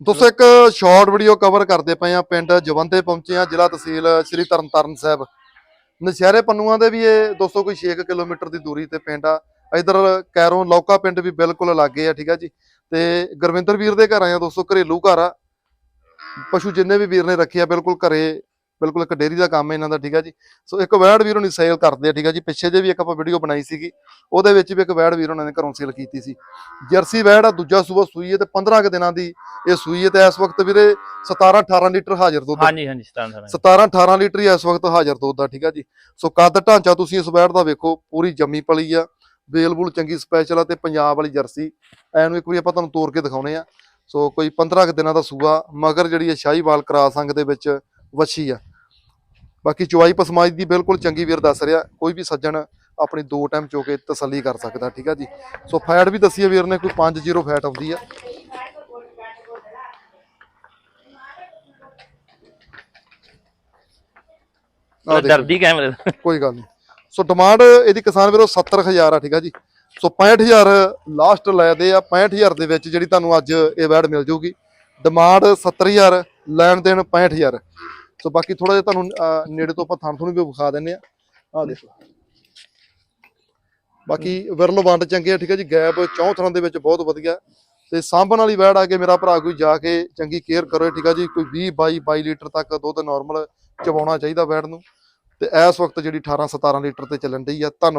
ਦੋਸਤੋ, ਇੱਕ short video cover ਕਰਦੇ ਪਏ ਆ ਪਿੰਡ ਜਵੰਦੇ ਪਹੁੰਚੇ ਆ ਜ਼ਿਲ੍ਹਾ ਤਹਿਸੀਲ ਸ੍ਰੀ ਤਰਨਤਾਰਨ ਸਾਹਿਬ। ਨਸ਼ਹਿਰੇ ਪੰਨੂਆਂ ਦੇ ਵੀ ਇਹ, ਦੋਸਤੋ, ਕੋਈ 6 ਕਿਲੋਮੀਟਰ ਦੀ ਦੂਰੀ ਤੇ ਪਿੰਡ ਆ। ਇਧਰ ਕੈਰੋਂ ਲੌਕਾ ਪਿੰਡ ਵੀ ਬਿਲਕੁਲ ਲਾਗੇ ਆ, ਠੀਕ ਆ ਜੀ। ਤੇ ਗੁਰਵਿੰਦਰ ਵੀਰ ਦੇ ਘਰ ਆਏ ਆ ਦੋਸਤੋ, ਘਰੇਲੂ ਘਰ ਆ। ਪਸ਼ੂ ਜਿੰਨੇ ਵੀ ਵੀਰ ਨੇ ਰੱਖੇ ਆ, ਬਿਲਕੁਲ ਘਰੇ ਬਿਲਕੁਲ ਇੱਕ ਡੇਰੀ ਦਾ ਕੰਮ ਹੈ ਇਹਨਾਂ ਦਾ ਠੀਕ ਆ ਜੀ। ਸੋ ਇੱਕ ਵੈੜ ਵੀਰ ਹੁਣੀ ਸੇਲ ਕਰਦੇ ਆ ਠੀਕ ਆ ਜੀ। ਪਿੱਛੇ ਜੇ ਵੀ ਇੱਕ ਆਪਾਂ ਵੀਡੀਓ ਬਣਾਈ ਸੀਗੀ ਉਹਦੇ ਵਿੱਚ ਵੀ ਇੱਕ ਵੈੜ ਵੀਰ ਉਹਨਾਂ ਨੇ ਘਰੋਂ ਸੇਲ ਕੀਤੀ ਸੀ। ਜਰਸੀ ਵੈੜ ਆ ਦੂਜਾ ਸੂਆ ਸੂਈ ਹੈ ਤੇ 15 ਕੁ ਦਿਨਾਂ ਦੀ ਇਹ ਸੂਈ ਹੈ ਤੇ ਇਸ ਵਕਤ ਵੀਰੇ 17 18 ਲੀਟਰ ਹਾਜ਼ਰ ਦੁੱਧ ਹਾਂਜੀ ਹਾਂਜੀ ਸਤਾਨ ਸਤਾਨ 17 18 ਲੀਟਰ ਹੀ ਇਸ ਵਕਤ ਹਾਜ਼ਰ ਦੁੱਧ ਦਾ ਠੀਕ ਆ ਜੀ। ਸੋ ਕੱਦ ਢਾਂਚਾ ਤੁਸੀਂ ਇਸ ਵੈੜ ਦਾ ਵੇਖੋ ਪੂਰੀ ਜੰਮੀ ਪਲੀ ਆ। ਬੇਲ ਬੂਲ ਚੰਗੀ ਸਪੈਸ਼ਲ ਆ ਤੇ ਪੰਜਾਬ ਵਾਲੀ ਜਰਸੀ। ਐਨੂੰ ਇੱਕ ਵਾਰੀ ਆਪਾਂ ਤੁਹਾਨੂੰ ਤੋੜ ਕੇ ਦਿਖਾਉਣੇ ਆ। ਸੋ ਕੋਈ 15 ਕੁ ਦਿਨਾਂ ਦਾ ਸੂਆ ਮਗਰ ਜਿਹੜੀ ਹੈ ਸ਼ਾਹੀਵਾਲ ਕਰਾਸ ਅੰਗ ਦੇ ਵਿੱਚ ਵੱਛੀ ਆ। ਬਾਕੀ ਚੁਆਈ ਪਸਮਾਈ ਦੀ ਬਿਲਕੁਲ ਚੰਗੀ ਵੀਰ ਦੱਸ ਰਿਹਾ ਕੋਈ ਵੀ ਸੱਜਣ ਆਪਣੀ ਦੋ ਟਾਈਮ ਚੋ ਕੇ ਤਸੱਲੀ ਕਰ ਸਕਦਾ ਠੀਕ ਆ ਜੀ? ਸੋ ਫੈਟ ਵੀ ਦੱਸੀਏ ਵੀਰ ਨੇ ਕੋਈ 5-0 ਫੈਟ ਆਉਂਦੀ ਆ। ਡਰਦੀ ਕੈਮਰੇ। ਕੋਈ ਗੱਲ ਨਹੀਂ। ਸੋ ਡਿਮਾਂਡ ਇਹਦੀ ਕਿਸਾਨ ਵੀਰੋ 70000 ਆ ਠੀਕ ਆ ਜੀ? ਸੋ 65000 ਲਾਸਟ ਲੈਦੇ ਆ 65000 ਦੇ ਵਿੱਚ ਜਿਹੜੀ ਤੁਹਾਨੂੰ ਅੱਜ ਇਹ ਵੈਡ ਮਿਲ ਜਾਊਗੀ ਡਿਮਾਂਡ 70000 ਲੈਣ ਦੇਣ 65000 ਸੋ ਬਾਕੀ ਥੋੜਾ ਜਿਹਾ ਤੁਹਾਨੂੰ ਨੇੜੇ ਤੋਂ ਆਪਾਂ ਥਣ ਤੁਹਾਨੂੰ ਵੀ ਵਿਖਾ ਦਿੰਨੇ ਆ ਆ ਦੇਖੋ ਬਾਕੀ ਵਿਰਲ ਵੰਡ ਚੰਗੇ ਆ, ਠੀਕ ਆ ਜੀ? ਗੈਪ ਚੌਂ ਥਰਾਂ ਦੇ ਵਿੱਚ ਬਹੁਤ ਵਧੀਆ। ਤੇ ਸਾਂਭਣ ਵਾਲੀ ਵੈੜ ਆ ਕੇ ਮੇਰਾ ਭਰਾ ਕੋਈ ਜਾ ਕੇ ਚੰਗੀ ਕੇਅਰ ਕਰੋ, ਠੀਕ ਆ ਜੀ? ਕੋਈ 20 22 22 ਲੀਟਰ ਤੱਕ ਦੁੱਧ ਨਾਰਮਲ ਚਵਾਉਣਾ ਚਾਹੀਦਾ ਵੈੜ ਨੂੰ। ਤੇ ਇਸ ਵਕਤ ਜਿਹੜੀ 18 17 ਲੀਟਰ ਤੇ ਚੱਲਣ ਡਈ ਆ। ਧੰਨਵਾਦ।